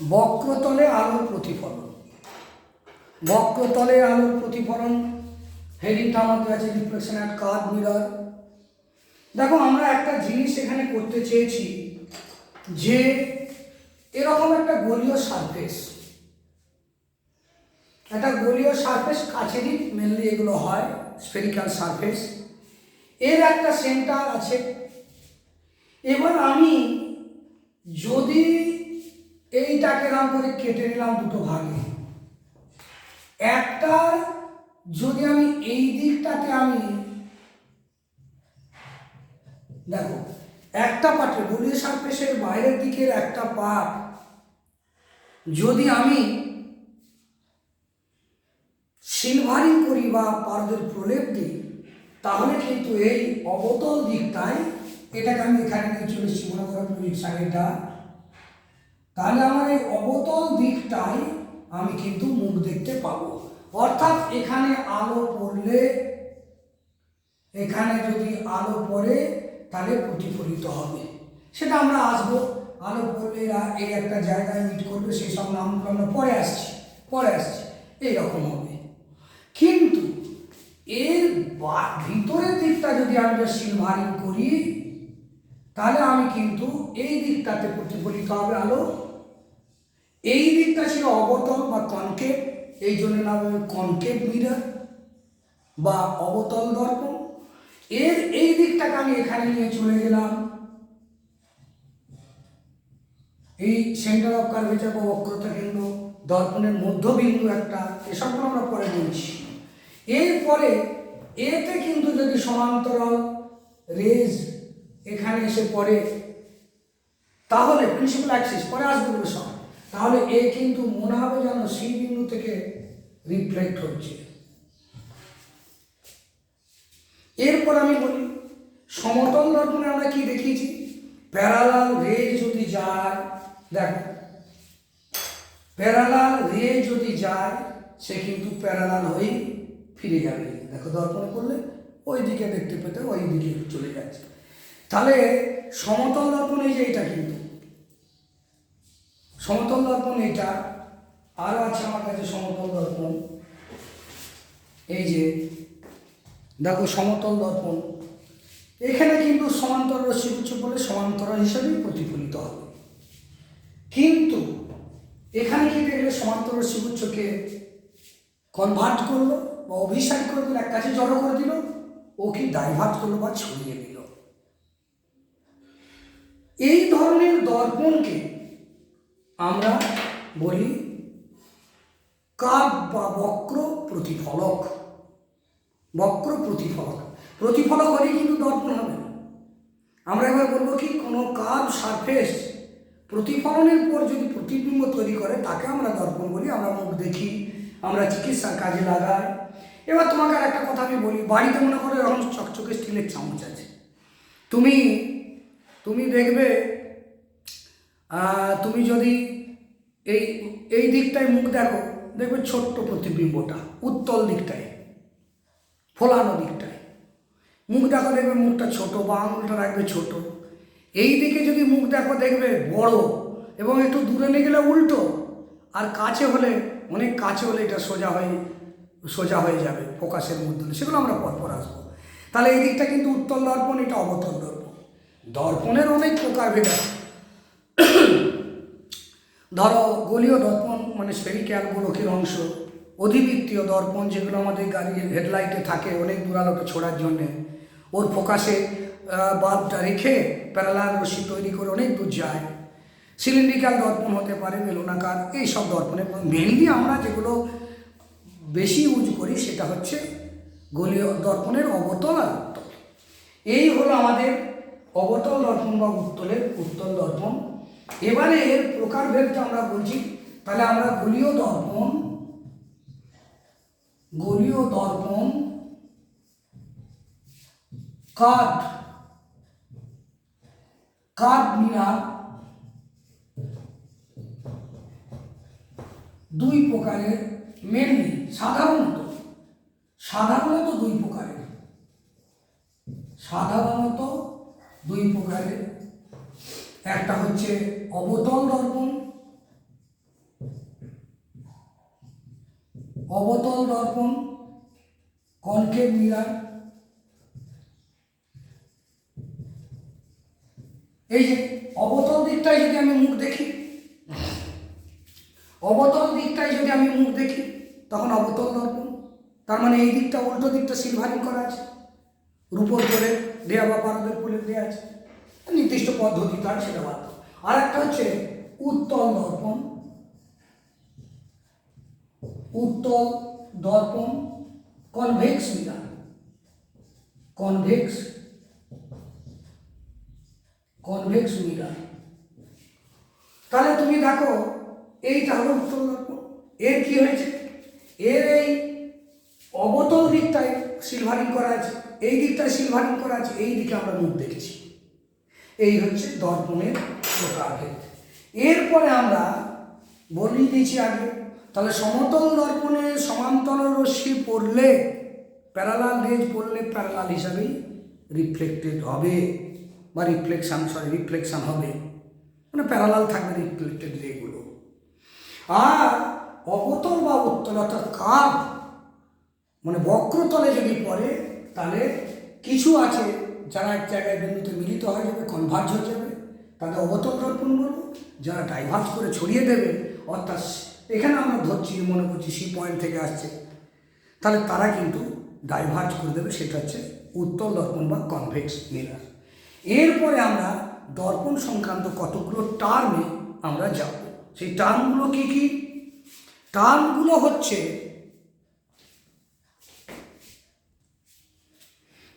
বক্রতলে আলোর প্রতিফলন। বক্রতলে আলোর প্রতিফলন হেডিংটা আমাদের আছে রিফ্লেকশন অ্যাট কার্ড মিরর দেখো, আমরা একটা জিনিস এখানে করতে চেয়েছি যে এরকম একটা গলীয় সারফেস একটা গলীয় সারফেস কাছেরই মেনলি এগুলো হয় স্ফেরিক্যাল সারফেস এর একটা সেন্টার আছে। এবার আমি যদি এইটাকে নাম করে কেটে নিলাম দুটো ভাগে। একটা যদি আমি এই দিকটাতে আমি, দেখো, একটা পার্টের গলীয় সারফেসের বাইরের দিকের একটা পার্ট যদি আমি সিলভারিং করি বা পারদের প্রলেপ দিই, তাহলে কিন্তু এই অবতল দিকটায় এটাকে আমি এখানে নিয়ে চলে এসেছি মনে করো সাইডটা। তাহলে আমার এই অবতল দিকটায় আমি কিন্তু মুখ দেখতে পাবো। অর্থাৎ এখানে আলো পড়লে, এখানে যদি আলো পড়ে, তাহলে প্রতিফলিত হবে। সেটা আমরা আসব। আলো পড়লে এই একটা জায়গায় মিট করবে, সেই সব নামগুলো আমরা পরে আসছি পরে আসছি। এইরকম হবে। কিন্তু এর ভিতরের দিকটা যদি আমরা সিলভারিং করি, তাহলে আমি কিন্তু এই দিকটাতে প্রতিফলিত হবে আলো। ছিল অবতল বা কনকেভ, এই জন্য নাম হবে কনকেভ মিরার বা অবতল দর্পণ। এর এই দিকটাকে আমি এখানে নিয়ে চলে গেলাম। এই সেন্টার অফ কার্ভেচার বা বক্রতা কেন্দ্র, দর্পণের মধ্যবিন্দু একটা এসবগুলো আমরা পরে বলছি। এরপরে, এতে কিন্তু যদি সমান্তরাল রেজ এখানে এসে পড়ে, তাহলে প্রিন্সিপাল অ্যাক্সিস পরে আসবে সব। তাহলে এ কিন্তু মনে হবে যেন সি বিন্দু থেকে রিফ্লেক্ট হচ্ছে। এরপর আমি বলি, সমতল দর্পণে আমরা কি দেখিয়েছি? প্যারালাল রে যদি যায়, দেখো, প্যারালাল রে যদি যায়, সে কিন্তু প্যারালাল হয়েই ফিরে যাবে। দেখো দর্পণ করলে ওই দিকে দেখতে পেতে ওই দিকে চলে যাচ্ছে। তাহলে সমতল দর্পণ যে এটা কিন্তু সমতল দর্পণ এটা আরও আছে আমার কাছে সমতল দর্পণ। এই যে, দেখো সমতল দর্পণ। এখানে কিন্তু সমান্তর রশ্মিগুচ্ছ বলে সমান্তরাল হিসাবেই প্রতিফলিত হবে। কিন্তু এখানে কি দেখলে সমান্তর রশ্মিগুচ্ছকে কনভার্ট করল বা অভিসার করে দিল, এক কাছে জড়ো করে দিল, ও কি ডাইভার্ট করল বা ছড়িয়ে দিল? এই ধরনের দর্পণকে আমরা বলি কাপ বা বক্র প্রতিফলক। বক্র প্রতিফলক। প্রতিফলক হলেই কিন্তু দর্পণ হবে না। আমরা এবার বলব কি, কোনো কাপ সারফেস প্রতিফলনের পর যদি প্রতিবিম্ব তৈরি করে, তাকে আমরা দর্পণ বলি, আমরা মুখ দেখি, আমরা চিকিৎসার কাজে লাগাই। এবার তোমাকে আর একটা কথা আমি বলি, বাড়িতে মনে করো এরকম চকচকে স্টিলের চামচ আছে। তুমি তুমি দেখবে তুমি যদি এই এই দিকটায় মুখ দেখো, দেখবে ছোট্ট প্রতিবিম্বটা, উত্তল দিকটায়, ফোলানো দিকটায়। মুখ দেখো, দেখবে মুখটা ছোট বা আঙুলটা রাখবে ছোট। এই দিকে যদি মুখ দেখো, দেখবে বড় এবং একটু দূরে নিয়ে গেলে উল্টো। আর কাছে হলে, অনেক কাছে হলে এটা সোজা হয়ে সোজা হয়ে যাবে ফোকাসের মধ্যে। সেগুলো আমরা পরপর আসব। তাহলে এই দিকটা কিন্তু উত্তল দর্পণ, এটা অবতল দর্পণ। দর্পণের অনেক প্রকারভেদ আছে ধরো গলীয় দর্পণ মানে স্ফেরিক্যাল গোলকের অংশ, অধিবৃত্তীয় দর্পণ যেগুলো আমাদের গাড়ির হেডলাইটে থাকে অনেক দূরালোকে ছোড়ার জন্যে, ওর ফোকাসে বাল্বটা রেখে প্যারালাল রশ্মি তৈরি করে অনেক দূর যায়। সিলিন্ড্রিক্যাল দর্পণ হতে পারে বেলুনাকার এই সব দর্পণে মেনলি আমরা যেগুলো বেশি ইউজ করি সেটা হচ্ছে গলীয় দর্পণের অবতল আর উত্তল। এই হলো আমাদের অবতল দর্পণ বা উত্তলের উত্তল দর্পণ। এবারে এর প্রকারভেদটা আমরা বলছি, তাহলে আমরা গলীয় দর্পণ গলীয় দর্পণ, কাঠ কাঠ মিনার দুই প্রকারের মেনলি সাধারণত সাধারণত দুই প্রকারের, সাধারণত দুই প্রকারের। একটা হচ্ছে অবতল দর্পণ। অবতল দর্পণ কনকেভ মিরার এই যে অবতল দিকটায় যদি আমি মুখ দেখি অবতল দিকটায় যদি আমি মুখ দেখি, তখন অবতল দর্পণ। তার মানে এই দিকটা, উল্টো দিকটা সিলভারিং করা আছে। রূপর করে দেয়া বা পারদের ফুলের দেয়া আছে। নির্দিষ্ট পদ্ধতি তার সেটা বাদ আর একটা হচ্ছে উত্তল দর্পণ। উত্তল দর্পণ convex mirror convex convex mirror তাহলে তুমি দেখো, এইটা হলো উত্তল দর্পণ। এর কি হয়েছে? এর এই অবতল দিকটায় সিলভারিং করা আছে, এই দিকটায় সিলভারিং করা আছে, এই দিকে আমরা মুখ দেখেছি। এই হচ্ছে দর্পণের প্রকারভেদ এরপরে আমরা বলি দিয়েছি আগে, তাহলে সমতল দর্পণে সমান্তর রশ্মি পড়লে প্যারালাল রেজ পড়লে প্যারালাল হিসাবেই রিফ্লেক্টেড হবে, বা রিফ্লেকশান সরি রিফ্লেকশান হবে। মানে প্যারালাল থাকবে রিফ্লেক্টেড রেগুলো। আর অবতল বা উত্তল, অর্থাৎ কার্ভ মানে বক্রতলে যদি পড়ে, তাহলে কিছু আছে যারা এক জায়গায় বিন্দুতে মিলিত হয়ে যাবে কনভার্জ হয়ে যাবে। অবতল দর্পণ বলব যারা ডাইভার্জ করে ছড়িয়ে দেবে, অর্থাৎ এখানে আমরা ধরছি, মনে করছি সি পয়েন্ট থেকে আসছে। তাহলে তারা কিন্তু ডাইভার্জ করে দেবে, সেটা হচ্ছে উত্তল দর্পণ বা কনভেক্স মিরার এরপরে আমরা দর্পণ সংক্রান্ত কতগুলো টার্মে আমরা যাব। সেই টার্মগুলো কি কি? টার্মগুলো হচ্ছে,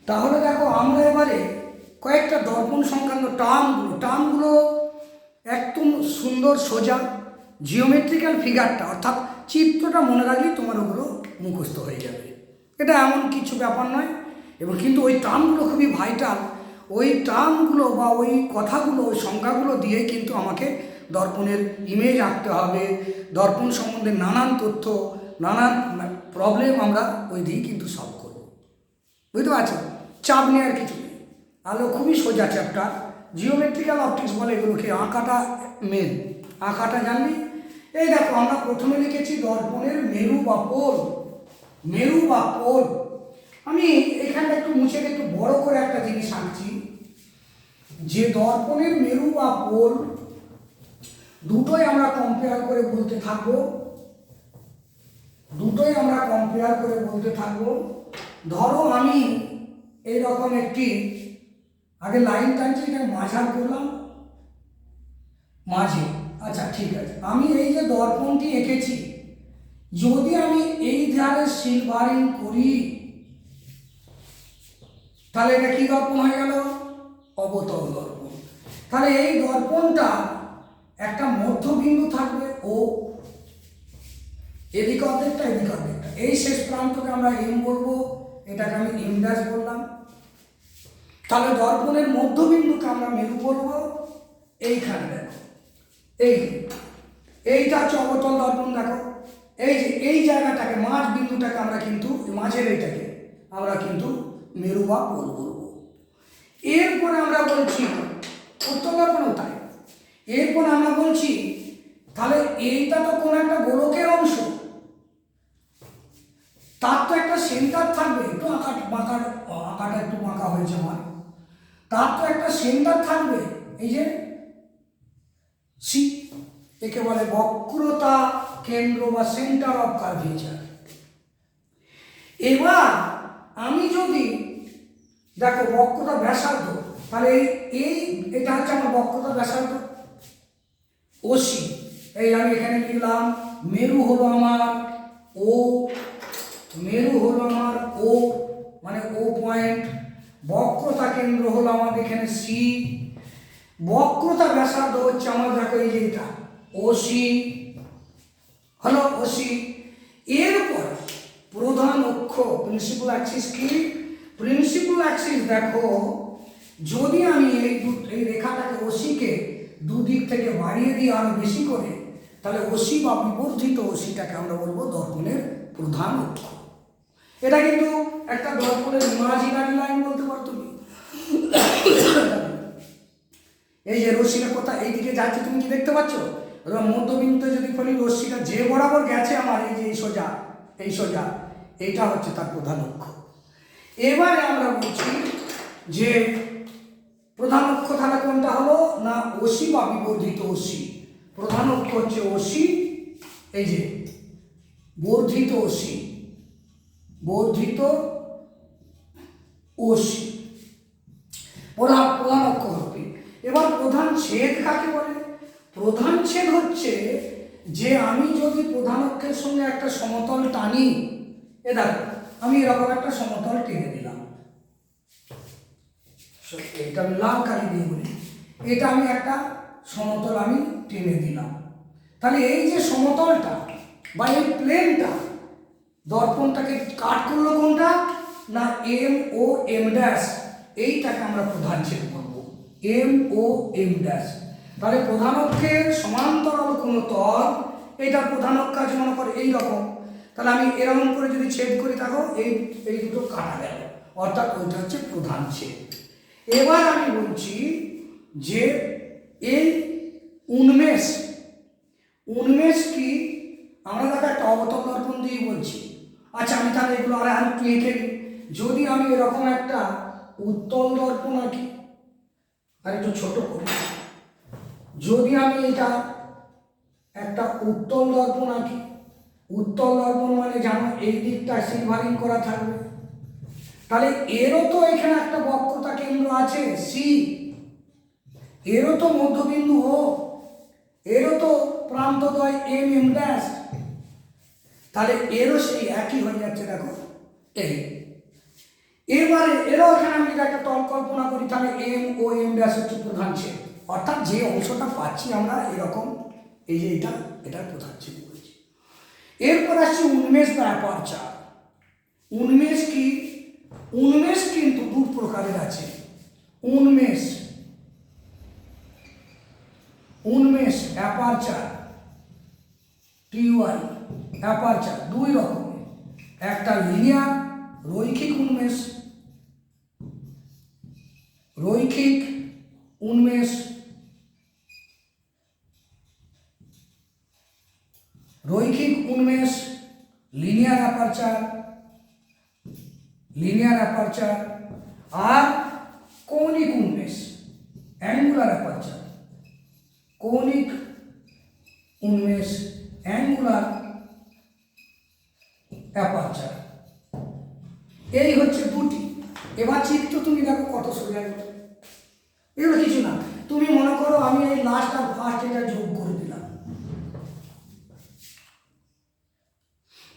তাহলে দেখো আমরা এবারে কয়েকটা দর্পণ সংক্রান্ত টার্মগুলো টার্মগুলো একদম সুন্দর সোজা জিওমেট্রিক্যাল ফিগারটা অর্থাৎ চিত্রটা মনে রাখলেই তোমার ওগুলো মুখস্থ হয়ে যাবে। এটা এমন কিছু ব্যাপার নয়, এবং কিন্তু ওই টার্মগুলো খুবই ভাইটাল ওই টার্মগুলো বা ওই কথাগুলো, ওই সংখ্যাগুলো দিয়ে কিন্তু আমাকে দর্পণের ইমেজ আঁকতে হবে, দর্পণ সম্বন্ধে নানান তথ্য, নানান প্রবলেম আমরা ওই দিয়ে কিন্তু সলভ করব। বুঝতে পারছ? চাপ নেওয়ার কিছু আলো খুবই সোজা চ্যাপ্টার জিওমেট্রিক্যাল অপটিক্স বলে এগুলোকে, আঁকাটা মেন আঁকাটা জানবি এই দেখো, আমরা প্রথমে লিখেছি দর্পণের মেরু বা পোল। মেরু বা পোল। আমি এখানটা একটু মুছে একটু বড় করে একটা জিনিস আঁকছি। যে দর্পণের মেরু বা পোল, দুটোই আমরা কম্পেয়ার করে বলতে থাকব। দুটোই আমরা কম্পেয়ার করে বলতে থাকব। ধরো আমি এইরকম একটি আগে লাইন টানছি এটা মাঝার করলাম। মাঝে। আচ্ছা ঠিক আছে। আমি এই যে দর্পণটি এঁকেছি, যদি আমি এই ধারে সিলভারিং করি, তাহলে এটা কি দর্পণ হয়ে গেল? অবতল দর্পণ। তাহলে এই দর্পণটা একটা মধ্যবিন্দু থাকবে, ও এদিক অর্ধেকটা এদিক অর্ধেকটা। এই শেষ প্রান্তকে আমরা এম বলব। এটাকে আমি ড্যাশ বললাম তাহলে দর্পণের মধ্যবিন্দুকে আমরা মেরু বলব এইখানে দেখো। এই এইটা অবতল দর্পণ দেখো। এই যে, এই জায়গাটাকে, মাঝ বিন্দুটাকে আমরা কিন্তু, মাঝের এইটাকে আমরা কিন্তু মেরু বা পোল বলব। এরপরে আমরা বলছি, উত্তর তাই এরপরে আমরা বলছি, তাহলে এইটা তো কোনো একটা গোলকের অংশ। তার তো একটা সেন্টার থাকবে, একটু আঁকা বাঁকার আঁকাটা একটু বাঁকা হয়েছে আমার। তার তো একটা সেন্টার থাকবে। এই যে, সি, একে বলে বক্রতা কেন্দ্র বা সেন্টার অফ কার্ভেচার। এবার আমি যদি, দেখো বক্রতা ব্যাসার্ধ, তাহলে এই এটা হচ্ছে আমার বক্রতা ব্যাসার্ধ। ওসি এই আমি এখানে লিখলাম, মেরু হলো আমার ও, মেরু হলো আমার ও মানে ও পয়েন্ট বক্রতা কেন্দ্র হলো আমাদের এখানে সি বক্রতা ব্যাসার্ধ হচ্ছে আমার দেখো এই যে এটা ওসি হলো ওসি এরপর প্রধান অক্ষ প্রিন্সিপাল অ্যাক্সিস কি? প্রিন্সিপাল অ্যাক্সিস দেখো, যদি আমি এই দু- এই রেখাটাকে ওসিকে দুদিক থেকে বাড়িয়ে দিই আরও বেশি করে, তাহলে ওসি বা বিবর্ধিত ওসিটাকে আমরা বলব দর্পণের প্রধান অক্ষ। এটা কিন্তু একটা দর্পণের ইমাজিনারি লাইন বলতে পারো তুমি এই যে রশ্মিটা কোথায়? এইদিকে যাচ্ছে, তুমি কি দেখতে পাচ্ছ? এবার মধ্যবিন্দু যদি বলি রশ্মিটা যে বরাবর গেছে আমার, এই যে এই সোজা এই সোজা এইটা হচ্ছে তার প্রধান অক্ষ এবারে আমরা বলছি যে প্রধান অক্ষ তাহলে কোনটা হলো? না অসি বা বিবর্ধিত অসি প্রধান অক্ষ হচ্ছে অসি এই যে বর্ধিত অসি বর্ধিত অসি প্রধান প্রধান অক্ষ এবার প্রধান ছেদ কাকে বলে? প্রধান ছেদ হচ্ছে যে আমি যদি প্রধান অক্ষের সঙ্গে একটা সমতল টানি, এ দেখো, আমি এরকম একটা সমতল টেনে দিলাম এটা আমি লাল কালি দিয়ে বলি। এটা আমি একটা সমতল আমি টেনে দিলাম তাহলে এই যে সমতলটা বা এই প্লেনটা, দর্পণটাকে কাট করল কোনটা? না এম ও এম ড্যাশ এইটাকে আমরা প্রধান ছেদ করব এম ও এম ড্যাশ। তাহলে প্রধান অক্ষের সমান্তরাল কোনো তল, এটা প্রধান অক্ষ আছে মনে করে এই রকম তাহলে আমি এরকম করে যদি ছেদ করি থাকো এই এই দুটো কাটা গেল। অর্থাৎ ওইটা হচ্ছে প্রধান ছেদ। এবার আমি বলছি যে এই উন্মেষ উন্মেষ কি? আমরা দেখো একটা অবতল দর্পণ দিয়ে বলছি। আচ্ছা আমি তাহলে এগুলো আর একটু এঁকে দিই যদি আমি এরকম একটা উত্তল দর্পণ আঁকি আর একটু ছোট করি। যদি আমি এটা একটা উত্তল দর্পণ আঁকি উত্তল দর্পণ মানে জানো এই দিকটা সিলভারিং করা থাকবে। তাহলে এরও তো এখানে একটা বক্রতা কেন্দ্র আছে সি এরও তো মধ্যবিন্দু ও এরও তো প্রান্তদ্বয় এম এম ড্যাশ তাহলে এরও সেই একই হয়ে যাচ্ছে, দেখো। এই। এবারে এরও এখানে আমি একটা তল কল্পনা করি, তাহলে এম ও এম ড্যাশ হচ্ছে প্রধান ছেদ অর্থাৎ যে অংশটা পাচ্ছি আমরা এরকম, এই যে এটা এটা প্রধান ছেদ এরপর আসছে উন্মেষ বা অ্যাপারচার উন্মেষ কি? উন্মেষ কিন্তু দু প্রকারের আছে। উন্মেষ উন্মেষ অ্যাপারচার টিওয়াই অ্যাপারচার দুই রকমের। একটা লিনিয়ার রৈখিক উন্মেষ। রৈখিক উন্মেষ। রৈখিক উন্মেষ লিনিয়ার অ্যাপারচার লিনিয়ার অ্যাপারচার আমি এই লাস্ট আর ফার্স্ট এটা যোগ করে দিলাম।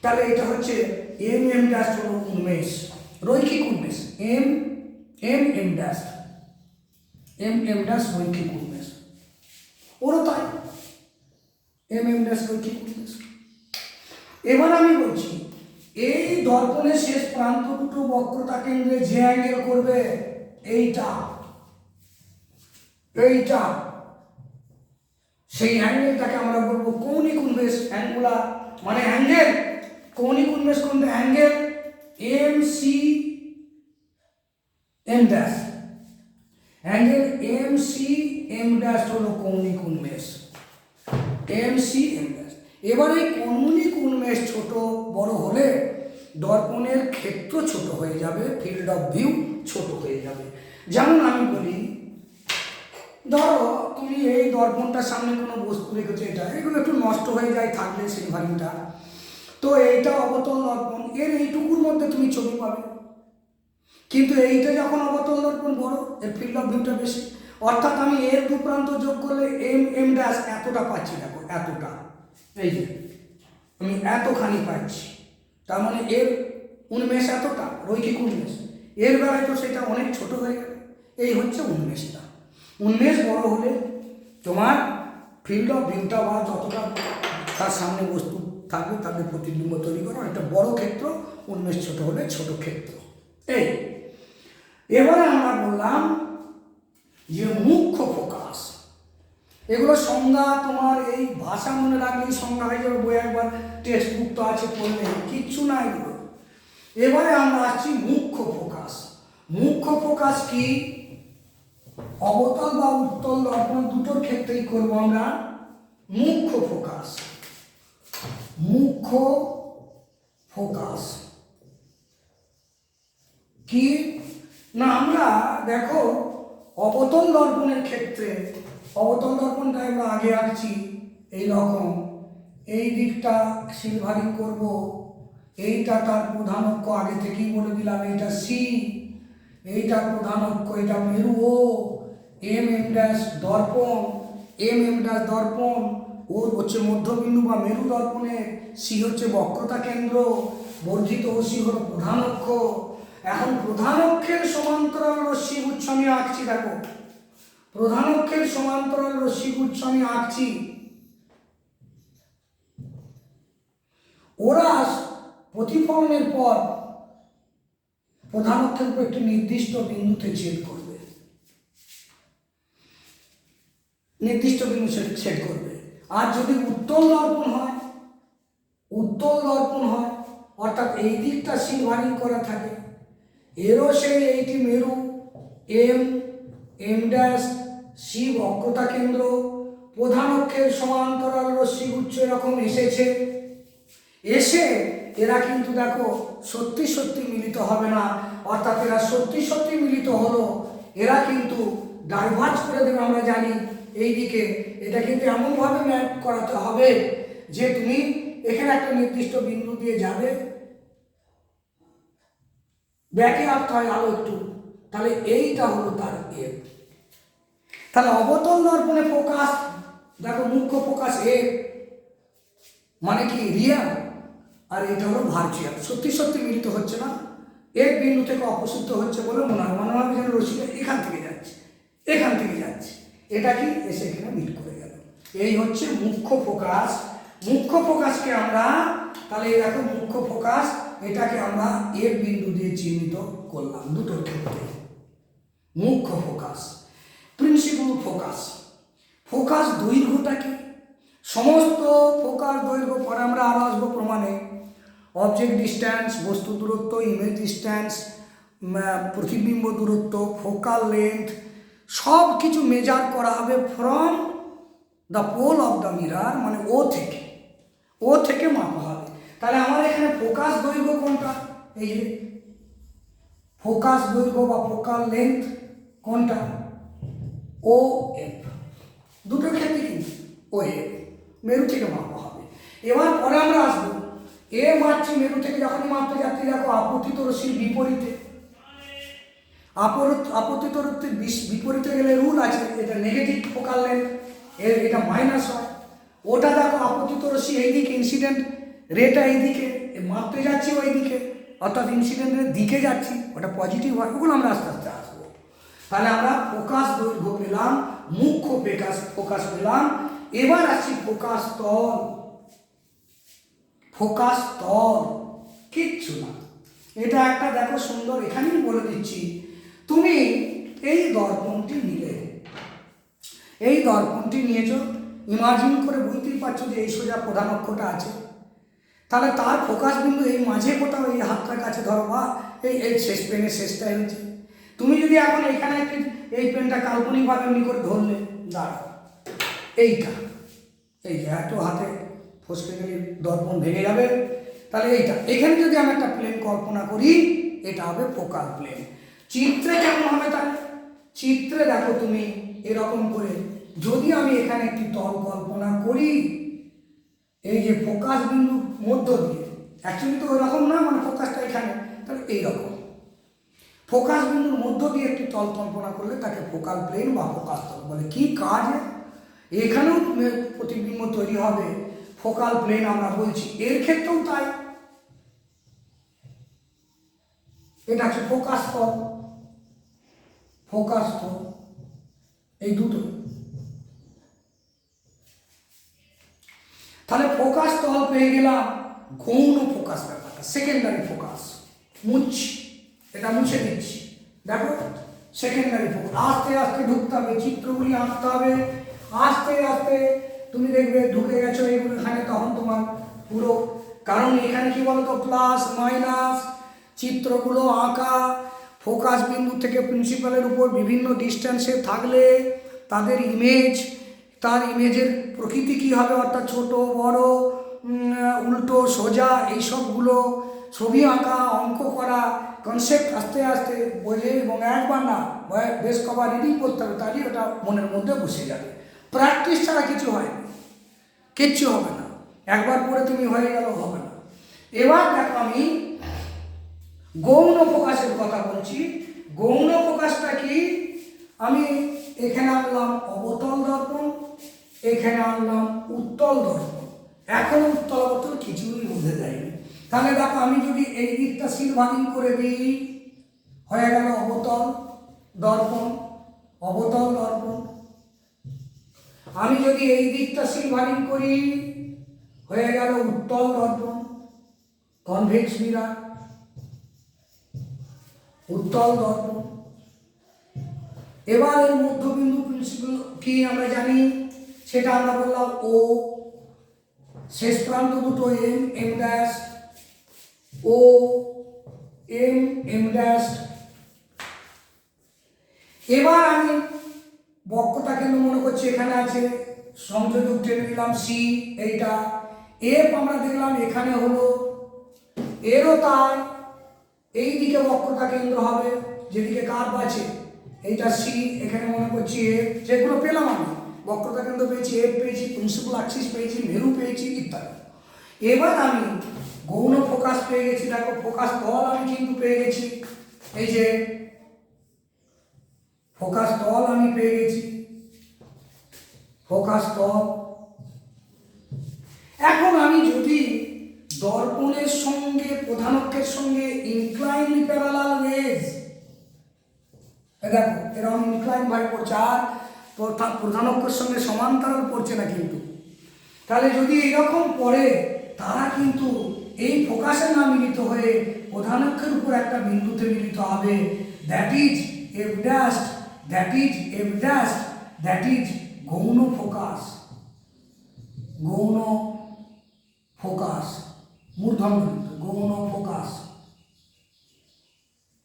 তাহলে এটা হচ্ছে এম এম ড্যাশ হলো উন্মেষ। রৈখিক উন্মেষ। M M M dash M M dash রৈখিক উন্মেষ। ওরও তাই। এম এম ড্যাশ রৈখিক উন্মেষ। এবার আমি বলছি, এই দর্পণের শেষ প্রান্ত দুটো বক্রতা কেন্দ্রে যে অ্যাঙ্গেল করবে, এইটা। এইটা। সেই অ্যাঙ্গেলটাকে আমরা বলব কৌণিক উন্মেষ অ্যাঙ্গুলার মানে অ্যাঙ্গেল কৌণিক উন্মেষ কোনটা angle M C M dash angle M C M dash হলো কৌণিক উন্মেষ। এম সি এম ড্যাশ এবার এই কৌণিক উন্মেষ ছোট বড় হলে দর্পণের ক্ষেত্র ছোট হয়ে যাবে ফিল্ড অফ ভিউ ছোট হয়ে যাবে। যেমন আমি বলি ধরো, তুমি এই দর্পণটার সামনে কোনো বস্তু রেখেছো, এটা, এগুলো একটু নষ্ট হয়ে যায় থাকলে সিলভারিংটা তো এইটা অবতল দর্পণ, এর এইটুকুর মধ্যে তুমি ছবি পাবে। কিন্তু এইটা যখন অবতল দর্পণ বড় এর ফিল্ড অফ ভিউটা বেশি, অর্থাৎ আমি এর দু প্রান্ত যোগ করলে এম এম ড্যাশ এতটা পাচ্ছি, দেখো, এতটা। এই যে, আমি এতখানি পাচ্ছি। তার মানে এর উন্মেষ এতটা, রৈখিক উন্মেষ। এর বেলায় তো সেটা অনেক ছোট হয়ে গেল। এই হচ্ছে উন্মেষটা। উন্মেষ বড় হলে তোমার ফিল্ড অফ ভিউটা বা যতটা তার সামনে বস্তু থাকবে তাদের প্রতিবিম্ব তৈরি করো। একটা বড় ক্ষেত্র উন্মেষ ছোট হলে ছোট ক্ষেত্র। এই, এবারে আমরা বললাম যে মুখ্য ফোকাস এগুলো সংজ্ঞা তোমার এই ভাষা মনে রাখলেই সংজ্ঞা হয়ে যাবে, বই একবার টেক্সট বুক তো আছে পড়লে, কিচ্ছু না এগুলো। এবারে আমরা আসছি মুখ্য ফোকাস মুখ্য ফোকাস কি? অবতল বা উত্তল দর্পণ দুটোর ক্ষেত্রেই করব আমরা মুখ্য ফোকাস। মুখ্য ফোকাস। কি? না, আমরা দেখো, অবতল দর্পণের ক্ষেত্রে, অবতল দর্পণটা আমরা আগে আঁকছি, এই রকম। এই দিকটা সিলভারিং করব, এইটা তার প্রধান অক্ষ আগে থেকেই বলে দিলাম, এইটা সি এইটা প্রধান অক্ষ এটা মেরু ও। এম এম ড্যাশ দর্পণ, এম এম ড্যাশ দর্পণ। ও হচ্ছে মধ্যবিন্দু বা মেরু দর্পণের সি হচ্ছে বক্রতা কেন্দ্র। বর্ধিত ও সি হলো প্রধান অক্ষ। এখন প্রধান অক্ষের সমান্তরাল রশ্মি গুচ্ছ আমি আঁকছি, দেখো। প্রধান অক্ষের সমান্তরাল রশ্মি গুচ্ছ আমি আঁকছি। ওরা প্রতিফলনের পর প্রধান অক্ষের উপর একটি নির্দিষ্ট বিন্দুতে ছেদ করবে। নির্দিষ্ট বিন্দু সেট করবে। আর যদি উত্তল দর্পণ হয় উত্তল দর্পণ হয়, অর্থাৎ এই দিকটা সিলভারিং করা থাকে, এরও সেই এইটি মেরু, এম এম ড্যাশ, সি বক্রতা কেন্দ্র প্রধান অক্ষের সমান্তরাল রশ্মি গুচ্ছ এরকম এসেছে। এসে এরা কিন্তু দেখো সত্যি সত্যি মিলিত হবে না। অর্থাৎ এরা সত্যি সত্যি মিলিত হলো, এরা কিন্তু ডাইভার্জ করে দেবে আমরা জানি। এই দিকে এটা কিন্তু এমনভাবে ম্যাপ করাতে হবে যে তুমি এখানে একটা নির্দিষ্ট বিন্দু দিয়ে যাবে। ব্যাকে আঁকতে হয় আরও একটু। তাহলে এইটা হলো তার এ তাহলে অবতল দর্পণে ফোকাস দেখো মুখ্য ফোকাস এ মানে কি? রিয়াল আর এটা হলো ভার্চুয়াল সত্যি সত্যি মিলিত হচ্ছে না। এক বিন্দু থেকে অপসিদ্ধ হচ্ছে বলে মনে হয়। মনে হয় যেন রশিটা এখান থেকে যাচ্ছে। এখান থেকে যাচ্ছে। এটা কি? এসে এখানে মিট করে গেল। এই হচ্ছে মুখ্য ফোকাস। মুখ্য ফোকাসকে আমরা, তাহলে দেখো মুখ্য ফোকাস, এটাকে আমরা এক বিন্দু দিয়ে চিহ্নিত করলাম দুটোর ক্ষেত্রে। মুখ্য ফোকাস। Principal focus. ফোকাস দৈর্ঘ্যটা কি? সমস্ত ফোকাস দৈর্ঘ্য পরে আমরা আরও আসব প্রমাণে। অবজেক্ট ডিস্ট্যান্স বস্তু দূরত্ব ইমেজ ডিস্ট্যান্স প্রতিবিম্ব দূরত্ব ফোকাল লেন্থ সব কিছু মেজার করা হবে from the pole of the mirror মানে ও থেকে। ও থেকে মাপা হবে। তাহলে আমার এখানে ফোকাস দৈর্ঘ্য কোনটা? এই যে ফোকাস দৈর্ঘ্য বা ফোকাল লেন্থ কোনটা? ও এফ দুটো ক্ষেত্রে কিন্তু ও এফ মেরু থেকে মাপা হবে। এবার পরে আমরা আসব এ মারছি মেরু থেকে যখন মাপতে যাচ্ছি দেখো, আপতিত রশ্মির বিপরীতে। আপরত আপতিত রশ্মির বিপরীতে গেলে রুল আছে, এটা নেগেটিভ ফোকাল লেন্থ এর এটা মাইনাস হয়। ওটা দেখো, আপতিত রশ্মি এইদিকে ইনসিডেন্ট রেটা এইদিকে, এ মাপতে যাচ্ছি ওইদিকে অর্থাৎ ইনসিডেন্টের দিকে যাচ্ছি, ওটা পজিটিভ হয়, ওগুলো আমরা আস্তে আস্তে আসব। তাহলে আমরা ফোকাস দৈর্ঘ্য পেলাম, মুখ্য ফোকাস ফোকাস পেলাম। এবার আসছি ফোকাস তল। ফোকাস তল কিচ্ছু না। এটা একটা, দেখো, সুন্দর, এখানেই বলে দিচ্ছি। তুমি এই দর্পণটি নিলে। এই দর্পণটি নিয়েছ। ইমাজিন করে বুঝতেই পারছ যে এই সোজা প্রধান অক্ষটা আছে। তাহলে তার ফোকাস বিন্দু এই মাঝে কোথাও, এই হাতটার কাছে ধরো, বা এই এই শেষ পেনের শেষটাই হচ্ছে তুমি যদি এখন এখানে একটি এই পেনটা কাল্পনিকভাবে এমনি করে ধরলে, দাঁড়াও। এইটা, এই যে, এত হাতে। ফসকে গেলে দর্পণ ভেঙে যাবে। তাহলে এইটা। এখানে যদি আমি একটা প্লেন কল্পনা করি, এটা হবে ফোকাল প্লেন চিত্রে কেমন হবে তাহলে চিত্রে দেখো তুমি, এরকম করে। যদি আমি এখানে একটি তল কল্পনা করি, এই যে ফোকাস বিন্দু মধ্য দিয়ে অ্যাকচুয়ালি তো ওইরকম না মানে ফোকাসটা এখানে। তাহলে এইরকম। ফোকাস বিন্দুর মধ্য দিয়ে একটি তল কল্পনা করলে তাকে ফোকাল প্লেন বা ফোকাস তল বলে। কি কাজ? এখানেও প্রতিবিম্ব তৈরি হবে। ফোকাল প্লেন আমরা বলছি। এর ক্ষেত্রেও তাই। এটা হচ্ছে ফোকাস তল ফোকাস তল এই দুটো। তাহলে ফোকাস তল পেয়ে গেলাম গৌণ ফোকাস ব্যাপারটা সেকেন্ডারি ফোকাস মুছছি এটা মুছে দিচ্ছি। দেখো সেকেন্ডারি ফোকাস আস্তে আস্তে ঢুকতে হবে, চিত্রগুলি আঁকতে হবে। আস্তে আস্তে তুমি দেখবে ঢুকে গেছো এখানে তখন তোমার পুরো কারণ এখানে কি বলতো? প্লাস মাইনাস চিত্রগুলো আঁকা ফোকাস বিন্দু থেকে প্রিন্সিপালের উপর বিভিন্ন ডিস্টেন্সে থাকলে তাদের ইমেজ তার ইমেজের প্রকৃতি কী হবে? অর্থাৎ ছোট, বড় উল্টো, সোজা এইসবগুলো ছবি আঁকা, অঙ্ক করা কনসেপ্ট আস্তে আস্তে বোঝে এবং একবার না বেশ কবার রিডিং করতে হবে তাহলে ওটা মনের মধ্যে বসে যাবে। প্র্যাকটিস ছাড়া কিছু হয় কিচ্ছু হবে না। একবার পরে তুমি হয়ে গেল, হবে না। এবার দেখো আমি গৌণ প্রকাশের কথা বলছি। গৌণ প্রকাশটা কি? আমি এখানে আনলাম অবতল দর্পণ, এখানে আনলাম উত্তল দর্পণ। এখন উত্তল অবতল কিছুই মধ্যে দেয়নি তাহলে দেখো আমি যদি এই দিকটা সিলভারিং করে দিই, হয়ে গেল অবতল দর্পণ অবতল দর্পণ। আমি যদি এই দিকটা সিলভারিং করি, হয়ে গেল উত্তল দর্পণ কনভেক্স মিরার উত্তল দর্পণ এবার এর মধ্যবিন্দু প্রিন্সিপাল কি আমরা জানি? সেটা আমরা বললাম ও শেষ প্রান্ত দুটো এম এম ড্যাশ ও এম এম ড্যাশ এবার আমি বক্রটা কিন্তু মনে করছি এখানে আছে। সংযোজক টেনে নিলাম সি এইটা। এফ আমরা দেখলাম এখানে হলো। এরও তাই। এই দিকে বক্রতা কেন্দ্র হবে। যেদিকে কার্ভ আছে, এইটা সি এখানে মনে করছি এফ যেগুলো পেলাম আমি বক্রতা কেন্দ্র পেয়েছি এফ পেয়েছি প্রিন্সিপাল অ্যাক্সিস পেয়েছি মেরু পেয়েছি, ইত্যাদি। এবার আমি গৌণ ফোকাস পেয়ে গেছি। দেখো ফোকাস তল আমি কিন্তু পেয়ে গেছি। এই যে ফোকাস তল আমি পেয়ে গেছি। ফোকাস তল। এখন আমি যদি দর্পণের সঙ্গে প্রধানকের সঙ্গে ইনক্লাইনলি প্যারালাল রেজ দেখো, এরকম ইনক্লাইন ভাই পড়ছে, আর প্রধা- প্রধানকের সঙ্গে সমান্তরাল পড়ছে না কিন্তু। তাহলে যদি এরকম পড়ে, তারা কিন্তু এই ফোকাসে না মিলিত হয়ে প্রধানক্ষের উপর একটা বিন্দুতে মিলিত হবে। That is F dash is F dash that is গৌণ ফোকাস গৌণ ফোকাস মূর্ধন্য বিন্দু, গৌণ ফোকাস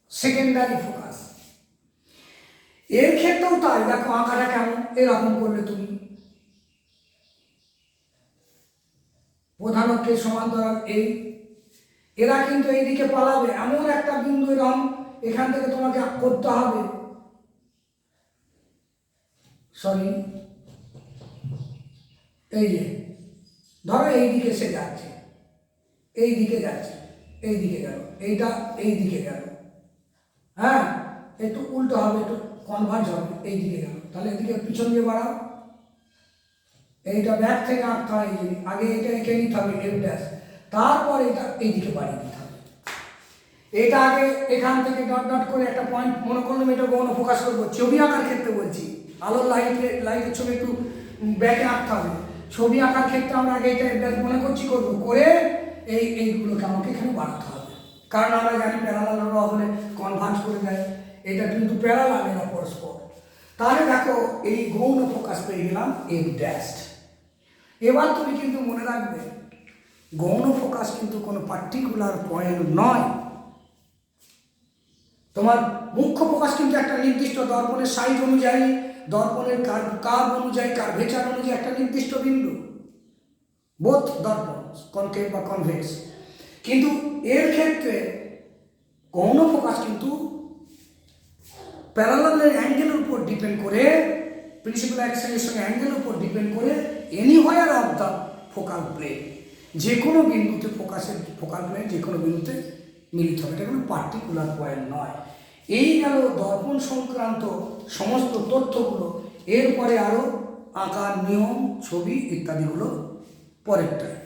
সেকেন্ডারি ফোকাস এর ক্ষেত্রেও তাই দেখো আঁকাটা কেমন? এরকম করলে তুমি। প্রধানকের সমান্তরাল এই। এরা কিন্তু এইদিকে পালাবে। এমন একটা বিন্দু এরকম এখান থেকে তোমাকে করতে হবে। সরি। এই যে, ধরো এই দিকে সে যাচ্ছে এই দিকে যাচ্ছে এই দিকে গেল, এইটা এই দিকে গেল। হ্যাঁ একটু উল্টো হবে, একটু কনভার্জ হবে এই দিকে গেল। তাহলে এদিকে পিছন দিয়ে বাড়াও। এইটা ব্যাক থেকে আঁকতে হয়, এই আগে এটা এঁকে নিতে হবে এফ ড্যাশ তারপর এটা এইদিকে বাড়িয়ে দিতে হবে। এটা আগে এখান থেকে ডট ডট করে একটা পয়েন্ট মনে করলাম, এটা গৌণ ফোকাস করব। ছবি আঁকার ক্ষেত্রে বলছি। আলোর লাইটে লাইটের ছবি একটু ব্যাকে আঁকতে হবে। ছবি আঁকার ক্ষেত্রে আমরা আগে এটা এটা মনে করছি করব, করে এই, এইগুলোকে আমাকে এখানে বাড়াতে হবে। কারণ আমরা জানি প্যারালাল হলে কনভার্জ করে দেয় এটা কিন্তু প্যারালাল এরা পরস্পর। তাহলে দেখো, এই গৌণ ফোকাস পেয়ে গেলাম এফ ড্যাস্ট এবার তুমি কিন্তু মনে রাখবে, গৌণ ফোকাস কিন্তু কোনো পার্টিকুলার পয়েন্ট নয়। তোমার মুখ্য ফোকাস কিন্তু একটা নির্দিষ্ট দর্পণের সাইজ অনুযায়ী দর্পণের কার্ভ কার্ভ অনুযায়ী কার্ভেচার অনুযায়ী একটা নির্দিষ্ট বিন্দু। বোধ দর্পণ কনকেভ বা কনভেক্স কিন্তু এর ক্ষেত্রে গৌণ ফোকাস কিন্তু প্যারালালের অ্যাঙ্গেলের উপর ডিপেন্ড করে প্রিন্সিপাল অ্যাকশনের সঙ্গে অ্যাঙ্গেলের উপর ডিপেন্ড করে anywhere of the focal plane যে কোনো বিন্দুতে ফোকাসের ফোকাল প্লেন যে কোনো বিন্দুতে মিলিত হবে। এটা কোনো পার্টিকুলার পয়েন্ট নয়। এই গেল দর্পণ সংক্রান্ত সমস্ত তথ্যগুলো এরপরে আরও আঁকার নিয়ম ছবি ইত্যাদিগুলো পরেরটায়।